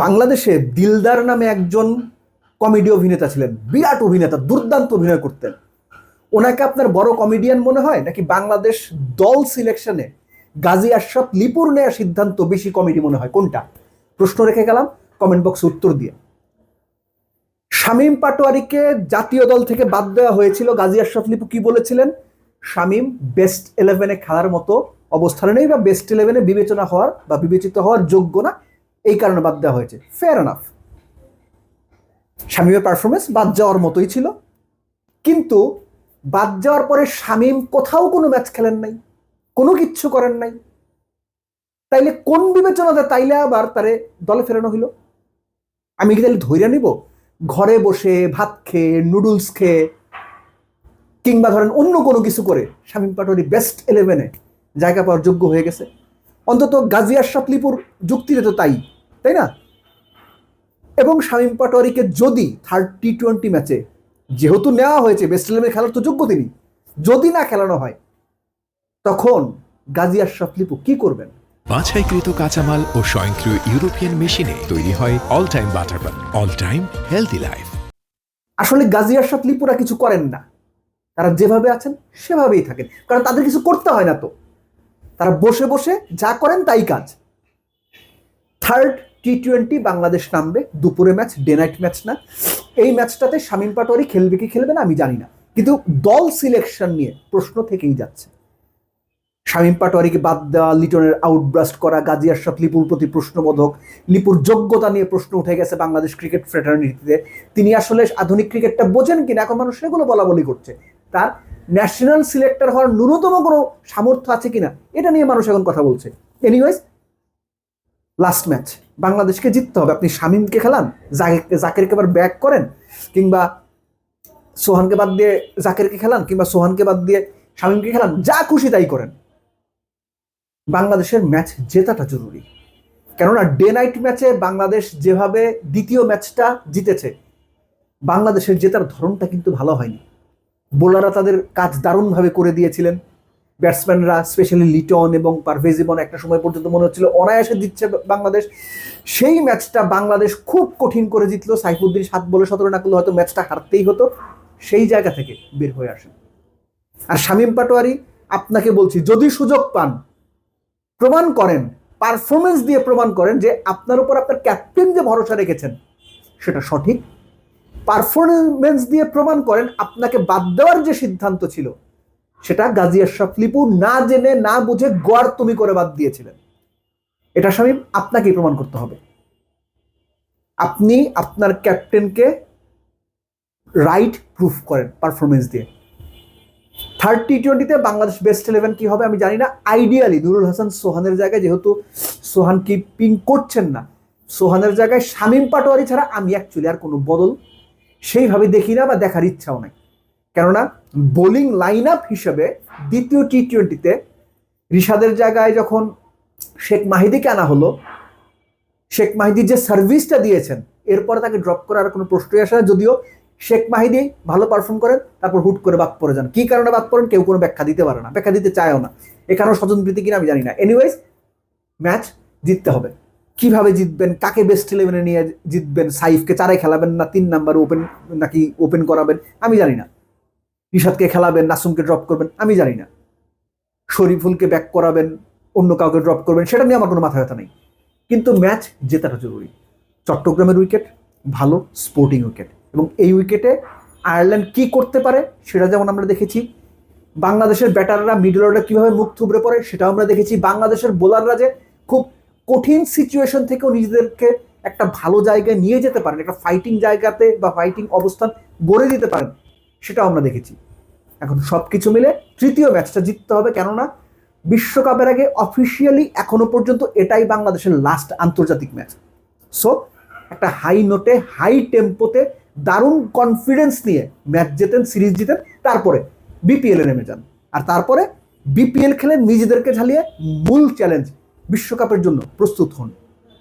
বাংলাদেশে দিলদার নামে একজন কমেডি অভিনেতা ছিলেন, বিরাট অভিনেতা, দুর্দান্ত অভিনয় করতেন। ওনাকে আপনার বড় কমেডিয়ান মনে হয় নাকি বাংলাদেশ দল সিলেকশনে গাজী আশরাফ লিপুর নেওয়ার সিদ্ধান্ত বেশি কমেডি মনে হয়? কোনটা? প্রশ্ন রেখে গেলাম কমেন্ট বক্সে উত্তর দিয়ে। শামীম পাটোয়ারিকে জাতীয় দল থেকে বাদ দেওয়া হয়েছিল, গাজী আশরাফ লিপু কি বলেছিলেন? শামীম বেস্ট ইলেভেনে খেলার মতো অবস্থানে নেই বা বেস্ট ইলেভেনে বিবেচনা হওয়ার বা বিবেচিত হওয়ার যোগ্য না। এই কারণে বাদ দেওয়া হয়েছে। ফেয়ার এনাফ শামীমের পারফরমেন্স বাদ যাওয়ার মতোই ছিল। কিন্তু বাদ যাওয়ার পরে শামীম কোথাও কোনো ম্যাচ খেলেন নাই, কোনো কিচ্ছু করেন নাই। তাইলে কোন বিবেচনাতে তাইলে আবার তারে দলে ফেরানো হইল? আমি কি তাহলে ধৈর্য নিব? ঘরে বসে ভাত খেয়ে নুডলস খেয়ে, কিংবা ধরেন অন্য কোনো কিছু করে শামীম পাটোয়ারি বেস্ট ইলেভেনে জায়গা পাওয়ার যোগ্য হয়ে গেছে। অন্তত গাজী আশরাফ লিপুর যুক্তিতে তো তাই। তাই না? এবং শামীম পাটোয়ারিকে যদি থার্ড টি টোয়েন্টি ম্যাচে যেহেতু নেওয়া হয়েছে বেস্ট ইলেভেনে খেলার তো যোগ্য তিনি যদি না খেলানো হয় তখন গাজী আশরাফ লিপু কি করবেন? বাছাইকৃত কাঁচামাল ও স্বয়ংক্রিয় ইউরোপিয়ান মেশিনে তৈরি হয় all time butter all time healthy life আসলে গাজী আশরাফ লিপুরা কিছু করেন না। তারা যেভাবে আছেন সেভাবেই থাকেন। কারণ তাদের কিছু করতে হয় না তো। তারা বসে বসে যা করেন তাই কাজ। থার্ড টি টোয়েন্টি বাংলাদেশ নামবে, দুপুরে ম্যাচ ডে নাইট ম্যাচ না। এই ম্যাচটাতে শামীম পাটোয়ারি খেলবে কি খেলবে না, আমি জানি না। কিন্তু দল সিলেকশন নিয়ে প্রশ্ন থেকেই যাচ্ছে। শামীম পাটোয়ারিকে বাদ দেওয়া, লিটনের আউটব্রাস্ট করা গাজী আশরাফ লিপুর প্রতি প্রশ্নবোধক, লিপুর যোগ্যতা নিয়ে প্রশ্ন উঠে গেছে বাংলাদেশ ক্রিকেট ফ্রেটার্নিটিতে তিনি আসলে আধুনিক ক্রিকেটটা বোঝেন কিনা, এখন মানুষ সেগুলো বলা বলি করছে। তার ন্যাশনাল সিলেক্টর হওয়ার ন্যূনতম কোনো সামর্থ্য আছে কিনা, এটা নিয়ে মানুষ এখন কথা বলছে। এনিওয়েজ লাস্ট ম্যাচ বাংলাদেশকে জিততে হবে। আপনি শামীমকে খেলান, জাকিরকে জাকিরকে আবার ব্যাক করেন, কিংবা সোহানকে বাদ দিয়ে জাকিরকে খেলান, কিংবা সোহানকে বাদ দিয়ে শামীমকে খেলান, যা খুশি তাই করেন। বাংলাদেশের ম্যাচ জেতাটা জরুরি। কেননা ডে নাইট ম্যাচে বাংলাদেশ যেভাবে দ্বিতীয় ম্যাচটা জিতেছে, বাংলাদেশের জেতার ধরনটা কিন্তু ভালো হয়নি। বোলাররা তাদের কাজ দারুণভাবে করে দিয়েছিলেন। ব্যাটসম্যানরা স্পেশালি লিটন এবং পারভেজ ইমন একটা সময় পর্যন্ত মনে হচ্ছিল অনায়াসে দিচ্ছে বাংলাদেশ। সেই ম্যাচটা বাংলাদেশ খুব কঠিন করে জিতলো। সাইফুদ্দিন সাত বলে সতেরো না করলে হয়তো ম্যাচটা হারতেই হতো। সেই জায়গা থেকে বের হয়ে আসেন আর শামীম পাটোয়ারি, আপনাকে বলছি, যদি সুযোগ পান, প্রমাণ করেন পারফরমেন্স দিয়ে প্রমাণ করেন যে আপনার উপর আপনার ক্যাপ্টেন যে ভরসা রেখেছেন, সেটা সঠিক। পারফরমেন্স দিয়ে প্রমাণ করেন, আপনাকে বাদ দেওয়ার যে সিদ্ধান্ত ছিল সেটা গাজী আশরাফ লিপু না জেনে, না বুঝে গোয়ার তুমি করে বাদ দিয়েছিলেন। এটা স্বামী, আপনাকেই প্রমাণ করতে হবে। আপনি আপনার ক্যাপ্টেনকে রাইট প্রুফ করেন পারফরমেন্স দিয়ে। Third T twenty Bangladesh best eleven কি হবে আমি জানি না। আইডিয়ালি নুরুল হাসান সোহানের জায়গায় যেহেতু সোহান কিপিং করছেন না, সোহানের জায়গায় শামীম পাটোয়ারি ছাড়া আমি অ্যাকচুয়ালি আর কোনো বদল সেইভাবে দেখি না বা দেখার ইচ্ছাও নাই। কেননা বোলিং লাইন আপ হিসেবে দ্বিতীয় টি টোয়েন্টিতে রিশাদের জায়গায় যখন শেখ মাহিদিকে আনা হলো, শেখ মাহিদি যে সার্ভিসটা দিয়েছেন, এরপরে তাকে ড্রপ করার কোনো প্রশ্নই আসে না। যদিও শেখ মাহিদি ভালো পারফর্ম করেন, তারপর হুট করে বাদ পড়ে যান। কি কারণে বাদ পড়েন? কেউ কোনো ব্যাখ্যা দিতে পারে না। ব্যাখ্যা দিতে চায়ও না। এখানেও স্বজনপ্রীতি কিনা আমি জানি না। এনিওয়েজ ম্যাচ জিততে হবে। কীভাবে জিতবেন? কাকে বেস্ট ইলেভেনে নিয়ে জিতবেন? সাইফকে চারে খেলাবেন না? তিন নাম্বার ওপেন নাকি ওপেন করাবেন? আমি জানি না। রিশাদকে খেলাবেন, নাসুমকে ড্রপ করবেন, আমি জানি না। শরীফুলকে ব্যাক করাবেন, অন্য কাউকে ড্রপ করবেন, সেটা নিয়ে আমার কোনো মাথা ব্যথা নেই। কিন্তু ম্যাচ জেতাটা জরুরি। চট্টগ্রামের উইকেট ভালো স্পোর্টিং উইকেট এবং এই উইকেটে আয়ারল্যান্ড কি করতে পারে, সেটা যেমন আমরা দেখেছি, বাংলাদেশের ব্যাটাররা মিডল অর্ডার কীভাবে মুখ থুবড়ে পড়ে, সেটাও আমরা দেখেছি। বাংলাদেশের বোলাররা যে খুব কঠিন সিচুয়েশন থেকেও নিজেদেরকে একটা ভালো জায়গায় নিয়ে যেতে পারেন, একটা ফাইটিং জায়গাতে বা ফাইটিং অবস্থান গড়ে দিতে পারেন। সেটাও আমরা দেখেছি। এখন সব কিছু মিলে তৃতীয় ম্যাচটা জিততে হবে কেননা বিশ্বকাপের আগে অফিসিয়ালি এখনও পর্যন্ত এটাই বাংলাদেশের লাস্ট আন্তর্জাতিক ম্যাচ। সো একটা হাই নোটে হাই টেম্পোতে দারুণ কনফিডেন্স নিয়ে ম্যাচ জেতেন, সিরিজ জিতেন, তারপরে বিপিএলে নেমে যান। আর তারপরে বিপিএল খেলে নিজেদেরকে ঝালিয়ে মূল চ্যালেঞ্জ বিশ্বকাপের জন্য প্রস্তুত হন।